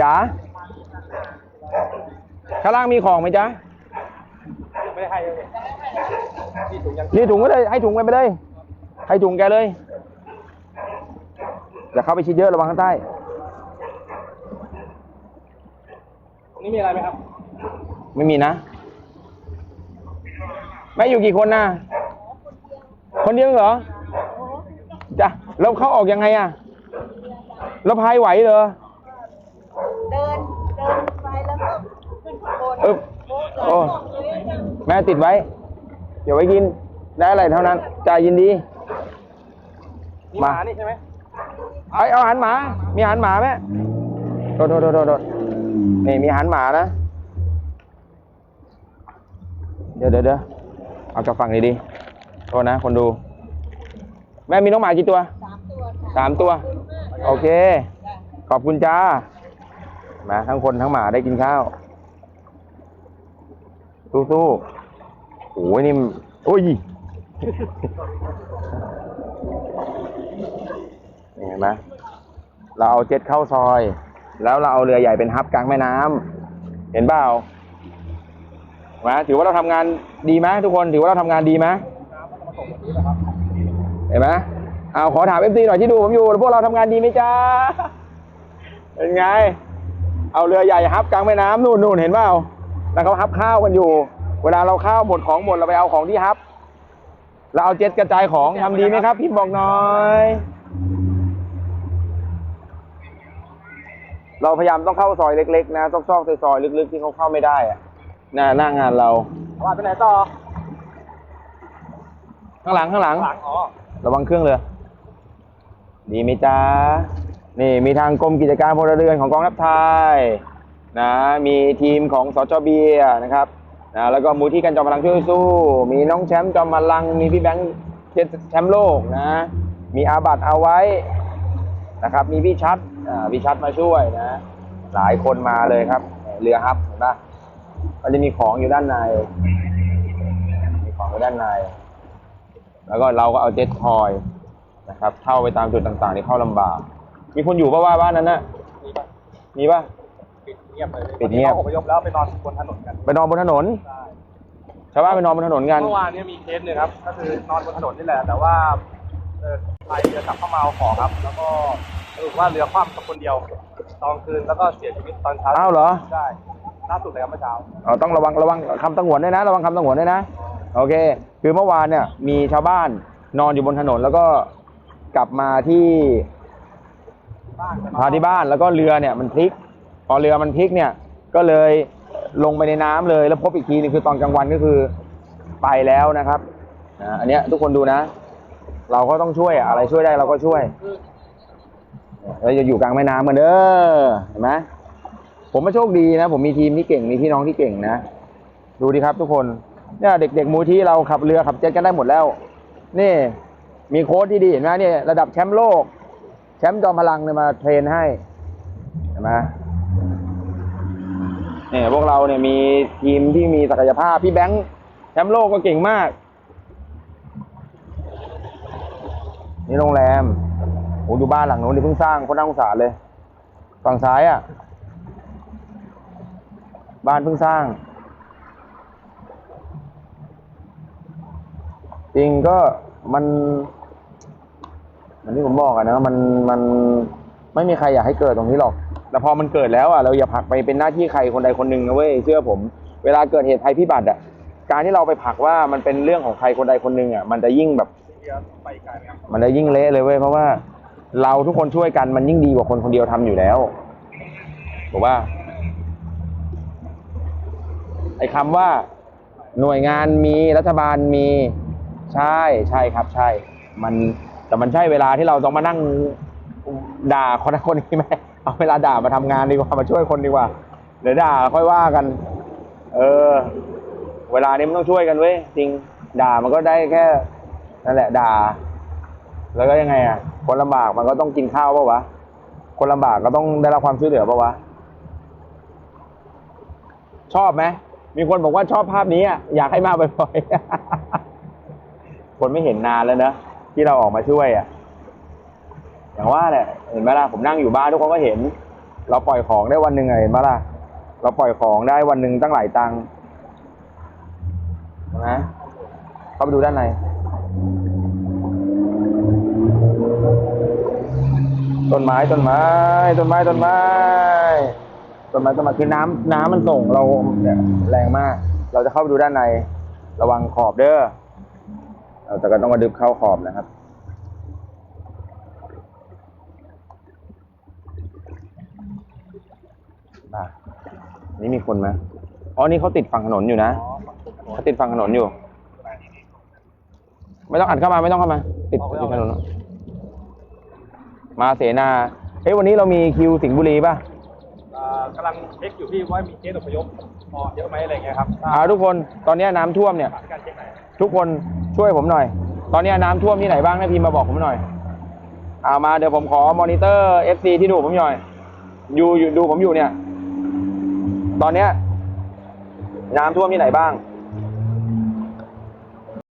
จ๋าข้างล่างมีของไหมจ๊ะไม่ได้ให้เลยที่ถุงยังนี่ถุงก็เลยให้ถุงไปเลยให้ถุงแกเลยอย่าเข้าไปชิดเยอะระวังข้างใต้ตรงนี้มีอะไรไหมครับ ไม่มีนะแม่อยู่กี่คนนะคนเดียวเหรอจ้ะแล้วเข้าออกยังไงอะแล้วพายไหวเหรอ เดิน เดินไปแล้วก็ขึ้น ข้างบนเออโอ้แม่ติดไว้ เดี๋ยวไว้กิน ได้อะไรเท่านั้นจ่ายยินดีนี่หมานี่ใช่ไหมไอยเอาอาหารหมา มีอาหารหมาไหมโดดโดดโดดโดดนี่มีอาหารหมานะ เดี๋ยวเดี๋ยวเดี๋ยวเอาจากฝั่งนี้ดีโทษนะ คนดู แม่มีน้องหมากี่ตัวสามตัวค่ะสามตัวโอเค ขอบคุณจ้ามาทั้งคนทั้งหมาได้กินข้าว สู้ๆโอ้ยนี่โอ้ยเห็นไหมเราเอาเจ็ตเข้าซอย แล้วเราเอาเรือใหญ่เป็นฮับกลางแม่น้ำเห็นเปล่าเห็นไหมถือว่าเราทำงานดีไหมทุกคนถือว่าเราทำงานดีไหมเห็นไหมเอาขอถามเอฟซีหน่อยที่ดูผมอยู่พวกเราทำงานดีไหมจ๊ะเป็นไง เอาเรือใหญ่ฮับกลางแม่น้ำนู่นนู่นเห็นเปล่า แล้วเขาฮับข้าวกันอยู่ เวลาเราข้าวหมดของหมดเราไปเอาของที่ฮับ เราเอาเจ็ตกระจายของทำดีไหมครับพี่บอกหน่อย เราพยายามต้องเข้าซอยเล็กๆนะซอกๆซอยๆลึกๆที่เขาเข้าไม่ได้อะหน้าหน้างานเราว่าไปไหนต่อ ข้างหลังข้างหลังหลังอ๋อระวังเครื่องเรือดีไหมจ๊ะนี่มีทางกรมกิจการพลเรือนของกองทัพไทย นะมีทีมของสจเบียนะครับนะแล้วก็มูที่กันจอมพลังช่วยสู้ มีน้องแชมป์จอมพลัง มีพี่แบงค์แชมป์โลกนะ มีอาบัตเอาไว้นะครับ มีพี่ชัดพี่ชัดมาช่วยนะ หลายคนมาเลยครับ เรือฮับเห็นปะก็จะมีของอยู่ด้านใน มีของอยู่ด้านใน แล้วก็เราก็เอาเจ็ตทอยนะครับ เข้าไปตามจุดต่างๆที่เข้าลำบาก มีคนอยู่ปะว่าบ้านนั้นนะมีป่ะมีปะ ปิดเงียบเลยปิดเงียบ ขาอพยพแล้วไปนอนบนถนนกันไปนอนบนถนน ใช่ชาวบ้านไปนอนบนถนนกัน เมื่อวานเนี้มีเคสหนึ่งครับ ก็คือนอนบนถนนนี่แหละ แต่ว่าเออพายเรือขับเข้ามาเอาของครับ แล้วก็สรุปว่าเรือคว่ำกับคนเดียวตอนคืนแล้วก็เสียชีวิตตอนเช้าอ้าวเหรอ ใช่ล่าสุดเลยครับเมื่อเช้าเราต้องระวังระวังคำตังหวนด้วยนะ ระวังคำตังหวนด้วยนะ โอเค คือเมื่อวานเนี่ย มีชาวบ้านนอนอยู่บนถนนแล้วก็กลับมาที่บ้านจะนอนพาที่บ้านแล้วก็เรือเนี่ยมันพลิก พอเรือมันพลิกเนี่ยก็เลยลงไปในน้ำเลย แล้วพบอีกทีนึงคือตอนกลางวันก็คือไปแล้วนะครับนะอันเนี้ยทุกคนดูนะ เราก็ต้องช่วยอะไรช่วยได้เราก็ช่วยเราจะอยู่กลางแม่น้ำกันเด้อเห็นไหมผมมาโชคดีนะ ผมมีทีมที่เก่งมีพี่น้องที่เก่งนะ ดูดิครับทุกคนเนี่ยเด็ก ๆ มูที่เราขับเรือขับเจ็ตกันได้หมดแล้ว นี่ มีโค้ชที่ดีเห็นไหมเนี่ยระดับแชมป์โลก แชมป์จอมพลังเนี่ยมาเทรนให้เห็นไหม เนี่ยพวกเราเนี่ยมีทีมที่มีศักยภาพพี่แบงค์แชมป์โลกก็เก่งมาก นี่โรงแรมโอ้ดูบ้านหลังนู้นที่เพิ่งสร้างคนน่าสงสารเลย ฝั่งซ้ายอะ บ้านเพิ่งสร้าง จริงก็มันมือนที่ผมบอกอะนะมันมันไม่มีใครอยากให้เกิดตรงนี้หรอก แต่พอมันเกิดแล้วอะเราอย่าผลักไปเป็นหน้าที่ใครคนใดคนหนึ่งนะเว้ยเชื่อผม เวลาเกิดเหตุภัยพิบัติอะการที่เราไปผลักว่ามันเป็นเรื่องของใครคนใดคนหนึ่งอะมันจะยิ่งแบบมันจะยิ่งเละเลยเว้ยเพราะว่า เราทุกคนช่วยกันมันยิ่งดีกว่าคนคนเดียวทำอยู่แล้วถูกป่ะไอ้คำว่าหน่วยงานมีรัฐบาลมีใช่ใช่ครับ ใช่ มันแต่มันใช่เวลาที่เราต้องมานั่งด่าคนนั้นคนนี้ไหม เอาเวลาด่ามาทำงานดีกว่ามาช่วยคนดีกว่าเดี๋ยวด่าค่อยว่ากัน เออ เวลานี้มันต้องช่วยกันเว้ยจริงด่ามันก็ได้แค่นั่นแหละด่า แล้วก็ยังไงอะ คนลำบากมันก็ต้องกินข้าวเปล่าวะคนลำบากก็ต้องได้รับความช่วยเหลือเปล่าวะชอบไหมมีคนบอกว่าชอบภาพนี้อะอยากให้มาบ่อยๆคนไม่เห็นนานแล้วนะที่เราออกมาช่วยอะ อย่างว่าแหละเห็นไหมล่ะผมนั่งอยู่บ้านทุกคนก็เห็น เราปล่อยของได้วันหนึ่งไงเห็นไหมล่ะเราปล่อยของได้วันหนึ่งตั้งหลายตังค์นะเข้าไปดูด้านในต้นไม้ต้นไม้ต้นไม้ต้นไม้ต้นไม้ต้นไม้คือน้ำน้ำมันส่งเราแรงมาก เราจะเข้าไปดูด้านใน ระวังขอบเด้อเราจะก็ต้องมาดึบเข้าขอบนะครับ อะนี่มีคนไหมอ๋อ นี่เขาติดฝั่งถนนอยู่นะอ๋อฝั่งถนนเขาติดฝั่งถนนอยู่ ไม่ต้องอัดเข้ามาไม่ต้องเข้ามา ติดเอาไว้ติดถนนเอาไว้มาเสนาเฮ้ยวันนี้เรามีคิวสิงห์บุรีป่ะอ่ากำลังเช็คอยู่พี่ว่ามีเคสอพยพพอเยอะไหมอะไรเงี้ยครับอ่าทุกคนตอนนี้น้ำท่วมเนี่ยฝากการเช็คหน่อยทุกคนช่วยผมหน่อย ตอนนี้น้ำท่วมที่ไหนบ้างให้พิมพ์มาบอกผมหน่อยเอามาเดี๋ยวผมขอมอนิเตอร์ FC ที่ดูผมหน่อย อยู่อยู่ดูผมอยู่เนี่ย ตอนเนี้ยน้ำท่วมที่ไหนบ้าง